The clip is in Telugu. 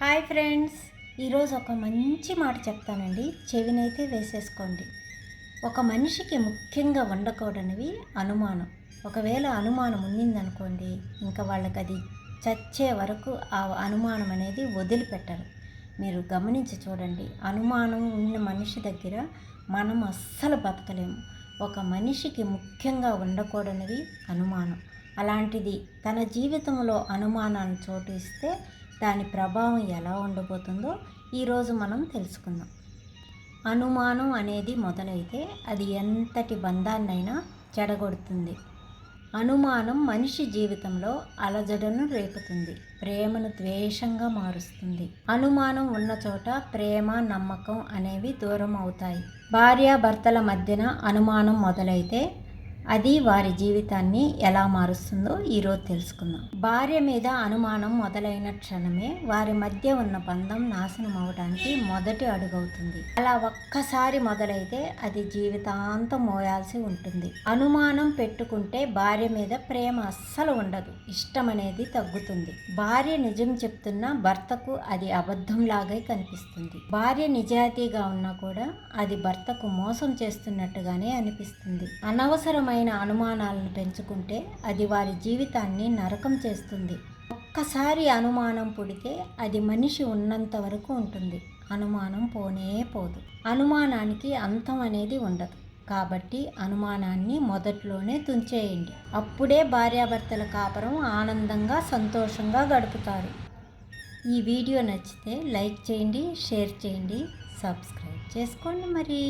హాయ్ ఫ్రెండ్స్ ఈరోజు ఒక మంచి మాట చెప్తానండి. చెవినైతే వేసేసుకోండి. ఒక మనిషికి ముఖ్యంగా ఉండకూడనివి అనుమానం. ఒకవేళ అనుమానం ఉండిందనుకోండి ఇంకా వాళ్ళకి అది చచ్చే వరకు ఆ అనుమానం అనేది వదిలిపెట్టరు. మీరు గమనించి చూడండి. అనుమానం ఉన్న మనిషి దగ్గర మనం అస్సలు బతకలేము. ఒక మనిషికి ముఖ్యంగా ఉండకూడనివి అనుమానం. అలాంటిది తన జీవితంలో అనుమానాన్ని చోటు ఇస్తే దాని ప్రభావం ఎలా ఉండబోతుందో ఈరోజు మనం తెలుసుకుందాం. అనుమానం అనేది మొదలైతే అది ఎంతటి బంధాన్నైనా చెడగొడుతుంది. అనుమానం మనిషి జీవితంలో అలజడను రేపుతుంది ప్రేమను ద్వేషంగా మారుస్తుంది. అనుమానం ఉన్న చోట ప్రేమ నమ్మకం అనేవి దూరం అవుతాయి భార్యాభర్తల మధ్యన అనుమానం మొదలైతే అది వారి జీవితాన్ని ఎలా మారుస్తుందో ఈరోజు తెలుసుకుందాం. భార్య మీద అనుమానం మొదలైన క్షణమే వారి మధ్య ఉన్న బంధం నాశనం అవడానికి మొదటి అడుగవుతుంది. అలా ఒక్కసారి మొదలైతే అది జీవితాంతం మోయాల్సి ఉంటుంది. అనుమానం పెట్టుకుంటే భార్య మీద ప్రేమ అస్సలు ఉండదు. ఇష్టం అనేది తగ్గుతుంది. భార్య నిజం చెప్తున్నా భర్తకు అది అబద్ధంలాగే కనిపిస్తుంది. భార్య నిజాయితీగా ఉన్నా కూడా అది భర్తకు మోసం చేస్తున్నట్టుగానే అనిపిస్తుంది. అనవసరమైన అనవసరమైన అనుమానాలను పెంచుకుంటే అది వారి జీవితాన్ని నరకం చేస్తుంది. ఒక్కసారి అనుమానం పుడితే అది మనిషి ఉన్నంత వరకు ఉంటుంది. అనుమానం పోనే పోదు. అనుమానానికి అంతం అనేది ఉండదు. కాబట్టి అనుమానాన్ని మొదట్లోనే తుంచేయండి. అప్పుడే భార్యాభర్తల కాపురం ఆనందంగా సంతోషంగా గడుపుతారు. ఈ వీడియో నచ్చితే లైక్ చేయండి షేర్ చేయండి సబ్స్క్రైబ్ చేసుకోండి మరి.